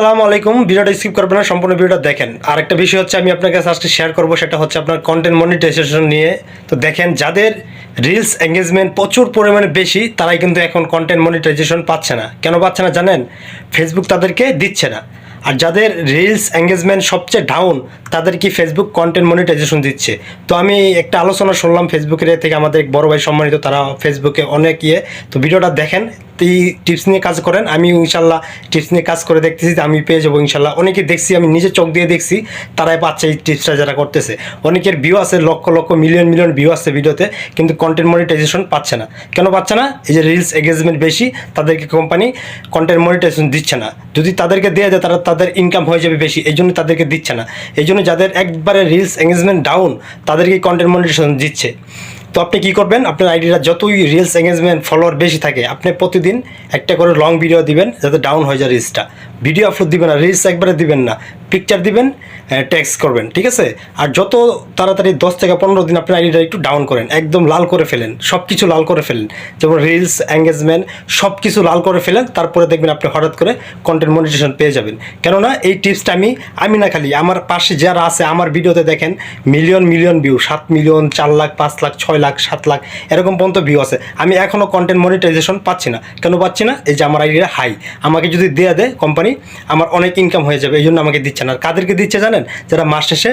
আসসালামু আলাইকুম। ভিডিওটা স্কিপ করবেন না, সম্পূর্ণ ভিডিওটা দেখেন। আরেকটা বিষয় হচ্ছে, আমি আপনার কাছে আজকে শেয়ার করব, সেটা হচ্ছে আপনার কন্টেন্ট মনিটাইজেশন নিয়ে। তো দেখেন, যাদের রিলস এঙ্গেজমেন্ট প্রচুর পরিমাণে বেশি, তারাই কিন্তু এখন কন্টেন্ট মনিটাইজেশন পাচ্ছে না। কেন পাচ্ছে না জানেন? ফেসবুক তাদেরকে দিচ্ছে না। আর যাদের রিলস এঙ্গেজমেন্ট সবচেয়ে ডাউন তাদের কি ফেসবুক কন্টেন্ট মনিটাইজেশন দিচ্ছে? তো আমি একটা আলোচনা শুনলাম ফেসবুকের থেকে, আমাদের বড় ভাই সম্মানিত, তারা ফেসবুকে অনেক ইয়ে। তো ভিডিওটা দেখেন টিপস নিয়ে কাজ করেন, আমি ইনশাল্লাহ টিপস নিয়ে কাজ করে দেখতেছি আমি পেয়ে যাব ইনশাল্লাহ। অনেকে দেখছি, আমি নিজে চোখ দিয়ে দেখছি, তারাই পাচ্ছে এই টিপসটা যারা করতেছে। অনেকের ভিউ আছে, lakh lakh million million view আছে ভিডিওতে কিন্তু কন্টেন্ট মনিটাইজেশন পাচ্ছে না। কেন পাচ্ছে না? এই যে রিলস এঙ্গেজমেন্ট বেশি, তাদেরকে কোম্পানি কন্টেন্ট মনিটাইজেশন দিচ্ছে না। যদি তাদেরকে দেওয়া যায়, তারা তাদের ইনকাম হয়ে যাবে বেশি, এই জন্য তাদেরকে দিচ্ছে না। এই জন্য যাদের একবারে রিলস এঙ্গেজমেন্ট ডাউন তাদেরকে কন্টেন্ট মনিটাইজেশন দিচ্ছে। তো আপনি কি করবেন? আপনার আইডিটা যতই রিলস এঙ্গেজমেন্ট ফলোয়ার বেশি থাকে, আপনি প্রতিদিন একটা করে লং ভিডিও দিবেন, যাতে ডাউন হয়ে যায় রিলসটা ভিডিও আপলোড দিবেন না রিলস একবারে দিবেন না। পিকচার দিবেন ট্যাক্স করবেন, ঠিক আছে? আর যত তাড়াতাড়ি দশ থেকে পনেরো দিন আপনার আইডিটা একটু ডাউন করেন, একদম লাল করে ফেলেন সব কিছু লাল করে ফেলেন। যেমন রিলস এঙ্গেজমেন্ট সব কিছু লাল করে ফেলেন, তারপরে দেখবেন আপনি হঠাৎ করে কন্টেন্ট মনিটেশন পেয়ে যাবেন। কেননা এই টিপসটা আমি আমি না খালি, আমার পাশে যারা আছে, আমার ভিডিওতে দেখেন মিলিয়ন মিলিয়ন ভিউ সাত মিলিয়ন চার লাখ, পাঁচ লাখ, ছয় লাখ, সাত লাখ, এরকম পর্যন্ত ভিউ আছে। আমি এখনও কন্টেন্ট মনিটাইজেশন পাচ্ছি না। কেন পাচ্ছি না? এই যে আমার আইডিটা হাই আমাকে যদি দেয়া দেয় কোম্পানি আমার অনেক ইনকাম হয়ে যাবে, এই জন্য আমাকে দিচ্ছে না আর কাদেরকে দিচ্ছে জানেন? যারা মাস শেষে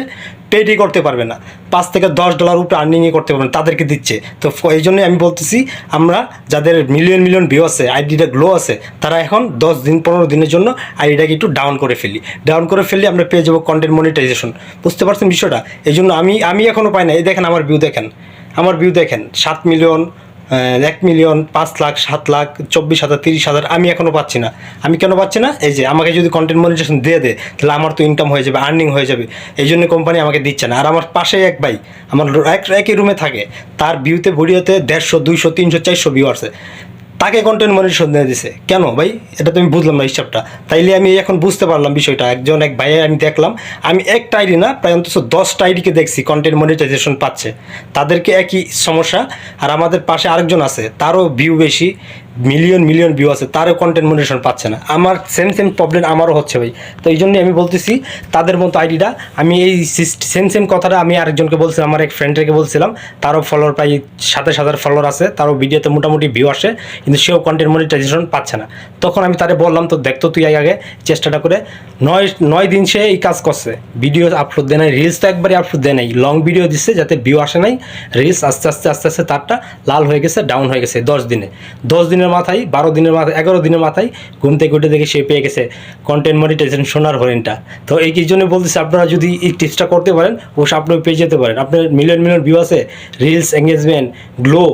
পেডই করতে পারবে না। পাঁচ থেকে দশ ডলার উপরে আর্নিংই করতে পারবে না, তাদেরকে দিচ্ছে। তো এই জন্যই আমি বলতেছি, আমরা যাদের মিলিয়ন মিলিয়ন ভিউ আছে আইডিটা গ্লো আছে, তারা এখন দশ দিন, পনেরো দিনের জন্য আইডিটাকে একটু ডাউন করে ফেলি। ডাউন করে ফেললে আমরা পেয়ে যাব কন্টেন্ট মনিটাইজেশন বুঝতে পারছেন বিষয়টা? এই জন্য আমি আমি এখনও পাই না এই দেখেন আমার ভিউ দেখেন। আমার ভিউ দেখেন, সাত মিলিয়ন এক মিলিয়ন পাঁচ লাখ, সাত লাখ, চব্বিশ হাজার, তিরিশ হাজার আমি এখনও পাচ্ছি না। আমি কেন পাচ্ছি না? এই যে আমাকে যদি কন্টেন্ট মনিটেশন দিয়ে দেয় তাহলে আমার তো ইনকাম হয়ে যাবে আর্নিং হয়ে যাবে। এই জন্য কোম্পানি আমাকে দিচ্ছে না। আর আমার পাশে এক ভাই, আমার এক, একই রুমে থাকে। তার ভিউতে ভিডিওতে দেড়শো, দুইশো, তিনশো, চারশো ভিউ আছে। তাকে কন্টেন্ট মনিটেশন দিয়ে দিছে। কেন ভাই? এটা তো আমি বুঝলাম না হিসাবটা। তাইলে আমি এখন বুঝতে পারলাম বিষয়টা। একজন, এক ভাইয়ের আমি দেখলাম, আমি একটা আইডি না, প্রায় অন্তত দশটা আইডিকে দেখছি কন্টেন্ট মনিটাইজেশন পাচ্ছে। তাদেরকে একই সমস্যা। আর আমাদের পাশে আরেকজন আছে, তারও ভিউ বেশি। মিলিয়ন মিলিয়ন ভিউ আছে, তারও কন্টেন্ট মনিটেশন পাচ্ছে না। আমার সেম সেম প্রবলেম আমারও হচ্ছে ভাই। তো এই জন্যই আমি বলতেছি, তাদের মতো আইডিটা, আমি এই সেম সেম কথাটা আমি আরেকজনকে বলছিলাম, আমার এক ফ্রেন্ডকে বলছিলাম, তারও ফলোয়ার প্রায় সাতাশ হাজার ফলোয়ার আছে, তারও ভিডিওতে মোটামুটি ভিউ আসে, কিন্তু সেও কন্টেন্ট মনিটাইজেশন পাচ্ছে না। তখন আমি তারে বললাম, তো দেখতো তুই আগে চেষ্টাটা করে, নয় নয় দিন সে এই কাজ করছে ভিডিও আপলোড দেয় নাই রিলস তো একবারে আপলোড দেয় নাই লং ভিডিও দিচ্ছে যাতে ভিউ আসে নাই রিলস আস্তে আস্তে আস্তে আস্তে, তারটা লাল হয়ে গেছে ডাউন হয়ে গেছে দশ দিনে। দশ দিনের মাথায়, বারো দিনের মাথায়, এগারো দিনের মাথায় ঘুম থেকে উঠে দেখে সে পেয়ে গেছে কন্টেন্ট মনিটাইজেশন সোনার হরিণটা। তো এই জন্য বলতেছি, আপনারা যদি এই টিপসটা করতে পারেন, অবশ্যই আপনি পেয়ে যেতে পারেন। আপনার মিলিয়ন মিলিয়ন ভিউ আছে রিলস এঙ্গেজমেন্ট গ্লো